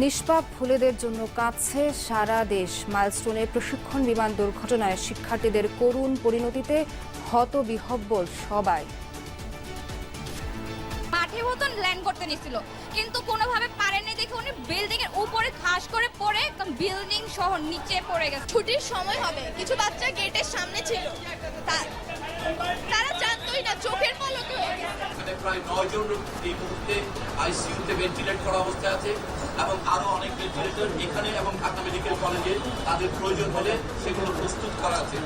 নিষ্পাপ ফুলেদের জন্য কাঁদছে সারা দেশ। মাইলস্টোনে প্রশিক্ষণ বিমান দুর্ঘটনায় শিক্ষার্থীদের করুণ পরিণতিতে হতবিহব্বল সবাই। মাঠের মতন ল্যান্ড করতে নিছিল কিন্তু কোনোভাবে পারেনি দেখে উনি বিল্ডিং এর উপরে খাস করে পড়ে বিল্ডিং সহ নিচে পড়ে গেছে। ছুটির সময় হবে কিছু বাচ্চা গেটের সামনে ছিল। তারা জানতোই না চোখের পলকে প্রায় নয় জন এই মুহূর্তে আইসিইউতে ভেন্টিলেট করা অবস্থায় আছে এবং আরও অনেক ভেন্টিলেটর এখানে এবং ঢাকা মেডিকেল কলেজে তাদের প্রয়োজন হলে সেগুলো প্রস্তুত করা আছে।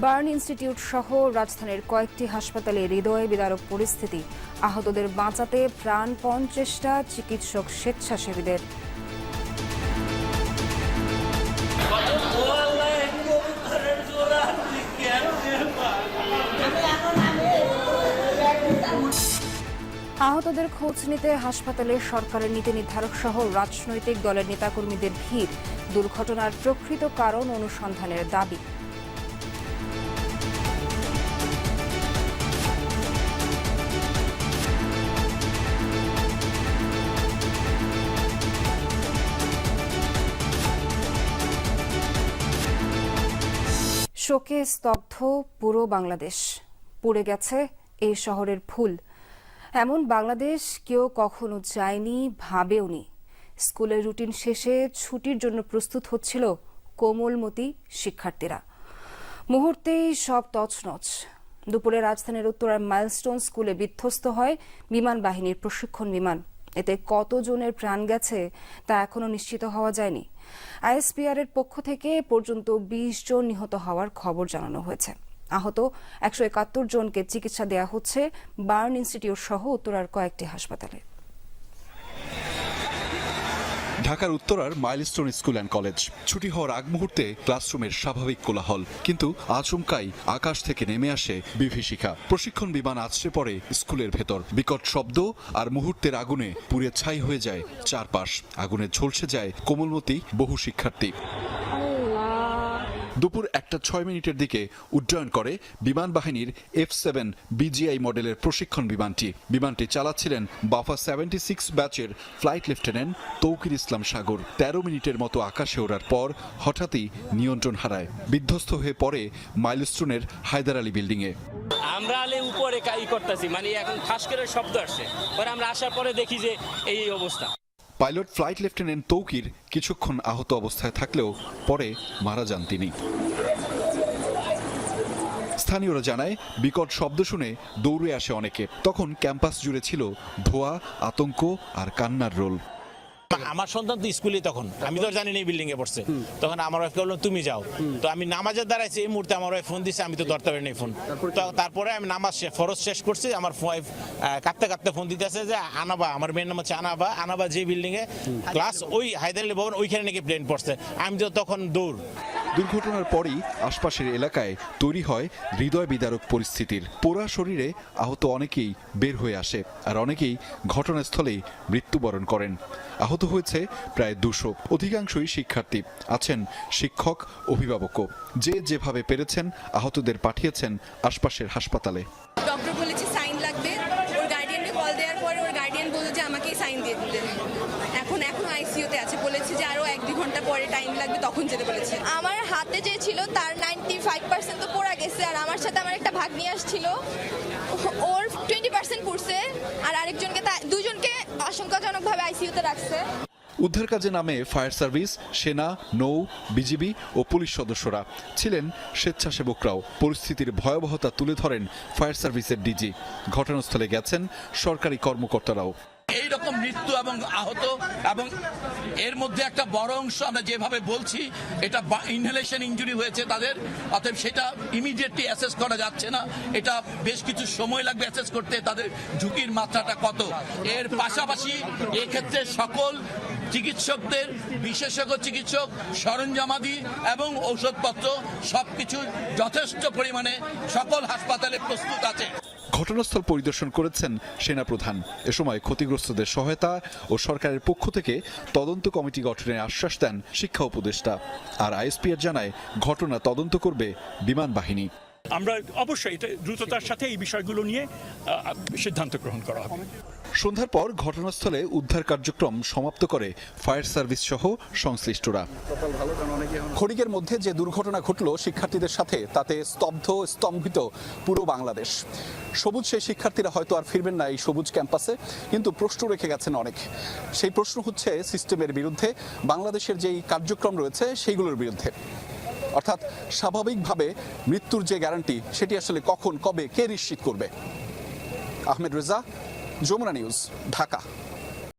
বার্ন ইনস্টিটিউট সহ রাজধানীর কয়েকটি হাসপাতালে হৃদয় বিদারক পরিস্থিতি। আহতদের বাঁচাতে প্রাণপণ চেষ্টা চিকিৎসক স্বেচ্ছাসেবীদের। আহতদের খোঁজ নিতে হাসপাতালে সরকারের নীতি নির্ধারক সহ রাজনৈতিক দলের নেতাকর্মীদের ভিড়। দুর্ঘটনার প্রকৃত কারণ অনুসন্ধানের দাবি। শোকে স্তব্ধ পুরো বাংলাদেশ। পুড়ে গেছে এই শহরের ফুল। এমন বাংলাদেশ কেউ কখনো যায়নি ভাবেওনি স্কুলের রুটিন শেষে ছুটির জন্য প্রস্তুত হচ্ছিল কোমলমতি শিক্ষার্থীরা। মুহূর্তেই সব তছনছ। দুপুরে রাজধানীর উত্তরার মাইলস্টোন স্কুলে বিধ্বস্ত হয় বিমান বাহিনীর প্রশিক্ষণ বিমান। এতে কতজনের প্রাণ গেছে তা এখনও নিশ্চিত হওয়া যায়নি। আইএসপিআর এর পক্ষ থেকে পর্যন্ত বিশ জন নিহত হওয়ার খবর জানানো হয়েছে। আহত একশো একাত্তর জনকে চিকিৎসা দেওয়া হচ্ছে বার্ন ইনস্টিটিউট সহ উত্তরার কয়েকটি হাসপাতালে। ঢাকার উত্তরার মাইলস্টোন স্কুল অ্যান্ড কলেজ। ছুটি হওয়ার আগ মুহূর্তে ক্লাসরুমের স্বাভাবিক কোলাহল। কিন্তু আচমকাই আকাশ থেকে নেমে আসে বিভীষিকা। প্রশিক্ষণ বিমান আছড়ে পড়ে স্কুলের ভেতর। বিকট শব্দ আর মুহূর্তের আগুনে পুড়ে ছাই হয়ে যায় চারপাশ। আগুনে ঝলসে যায় কোমলমতি বহু শিক্ষার্থী। দুপুর একটা ছয় মিনিটের দিকে উড্ডয়ন করে বিমান বাহিনীর এফ সেভেন বিজিআই মডেলের প্রশিক্ষণ বিমানটি। বিমানটি চালাচ্ছিলেন বাফা সেভেন্টি সিক্স ব্যাচের ফ্লাইট লেফটেন্যান্ট তৌকির ইসলাম সাগর। তেরো মিনিটের মতো আকাশে ওড়ার পর হঠাৎই নিয়ন্ত্রণ হারায়। বিধ্বস্ত হয়ে পড়ে মাইলস্টোনের হায়দার আলী বিল্ডিংয়ে। আমরা আলে উপরে কাই করতেছি মানে এখন ফাঁস করে শব্দ আসছে। পরে আমরা আসার পরে দেখি যে এই এই অবস্থা। পাইলট ফ্লাইট লেফটেন্যান্ট তৌকির কিছুক্ষণ আহত অবস্থায় থাকলেও পরে মারা যান তিনি। স্থানীয়রা জানায়, বিকট শব্দ শুনে দৌড়ে আসে অনেকে। তখন ক্যাম্পাস জুড়ে ছিল ধোয়া, আতঙ্ক আর কান্নার রোল। আমার সন্তান তো স্কুলে তখন। আমি তো জানি না বিল্ডিং এ পড়ছে। তখন আমার ওয়াইফ বললাম তুমি যাও। তো আমি নামাজের দাঁড়াইছি এই মুহূর্তে আমার ওয়াইফ ফোন দিছে আমি তো ধরতে পারিনি ফোন তো তারপরে আমি নামাজ ফরজ শেষ করছি আমার ওয়াইফ কাঁদতে কাঁদতে ফোন দিতেছে যে আনাবা আমার মেয়ের নাম হচ্ছে আনাবা। আনাবা যে বিল্ডিং এ ক্লাস ওই হায়দার ভবন ওইখানে নাকি প্লেন পড়ছে। আমি তো তখন দৌড় দুর্ঘটনার পরই আশপাশের এলাকায় তৈরি হয় হৃদয় বিদারক পরিস্থিতির। পোড়া শরীরে আহত অনেকেই বের হয়ে আসে আর অনেকেই ঘটনাস্থলেই মৃত্যুবরণ করেন। আহত হয়েছে প্রায় দুশো। অধিকাংশই শিক্ষার্থী আছেন শিক্ষক, অভিভাবকও। যে যেভাবে পেরেছেন, আহতদের পাঠিয়েছেন আশপাশের হাসপাতালে। ডক্টর বলেছে সাইন লাগবে। ওর গার্ডিয়ানকে কল দেওয়ার ওর গার্ডিয়ান যে সাইন দিয়ে দিতে। এখন এখন আইসিইউতে আছে বলেছে যে আরও এক দুই ঘণ্টা পরে টাইম লাগবে তখন যেতে বলেছে। আমার হাতে যে ছিল তার নাইনটি ফাইভ পার্সেন্ট তো পড়া গেছে আর আমার সাথে আমার একটা ভাগ্নি আসছিল। ওর টোয়েন্টি পার্সেন্ট পড়ছে আর আরেকজনকে দুজনকে আশঙ্কাজনকভাবে আইসিইউতে রাখছে। উদ্ধার কাজে নামে ফায়ার সার্ভিস সেনা নৌ বিজিবি ও পুলিশ সদস্যরা ছিলেন স্বেচ্ছাসেবকরাও। পরিস্থিতির ভয়াবহতা তুলে ধরেন ফায়ার সার্ভিসের ডিজি। ঘটনাস্থলে গেছেন সরকারি কর্মকর্তারাও। মৃত্যু এবং আহত এবং এর মধ্যে একটা বড় অংশ আমরা যেভাবে বলছি, এটা ইনহেলেশন ইঞ্জুরি হয়েছে তাদের, অতএব সেটা ইমিডিয়েটলি অ্যাসেস করা যাচ্ছে না। এটা বেশ কিছু সময় লাগবে অ্যাসেস করতে, তাদের ঝুঁকির মাত্রাটা কত। এর পাশাপাশি এক্ষেত্রে সকল চিকিৎসকদের, বিশেষজ্ঞ চিকিৎসক, সরঞ্জামাদি এবং ঔষধপত্র সবকিছু যথেষ্ট পরিমাণে সকল হাসপাতালে প্রস্তুত আছে। ঘটনাস্থল পরিদর্শন করেছেন সেনাপ্রধান। এ সময় ক্ষতিগ্রস্তদের সহায়তা ও সরকারের পক্ষ থেকে তদন্ত কমিটি গঠনের আশ্বাস দেন শিক্ষা উপদেষ্টা। আর আইএসপিআর জানায়, ঘটনা তদন্ত করবে বিমান বাহিনী। আমরা অবশ্যই এটা দ্রুততার সাথে এই বিষয়গুলো নিয়ে সিদ্ধান্ত গ্রহণ করা হবে। সন্ধ্যার পর ঘটনাস্থলে উদ্ধার কার্যক্রম সমাপ্ত করে ফায়ার সার্ভিস সহ সংশ্লিষ্টরা। ক্ষণিকের মধ্যে যে দুর্ঘটনা ঘটল শিক্ষার্থীদের সাথে, তাতে স্তব্ধ, স্তম্ভিত পুরো বাংলাদেশ। সবুজ সেই শিক্ষার্থীরা হয়তো আর ফিরবেন না এই সবুজ ক্যাম্পাসে, কিন্তু প্রশ্ন রেখে গেছেন অনেক। সেই প্রশ্ন হচ্ছে, সিস্টেমের বিরুদ্ধে বাংলাদেশের যেই কার্যক্রম রয়েছে, সেইগুলোর বিরুদ্ধে। অর্থাৎ স্বাভাবিকভাবে মৃত্যুর যে গ্যারান্টি, সেটি আসলে কখন, কবে, কে নিশ্চিত করবে? আহমেদ রেজা, যমুনা নিউজ, ঢাকা।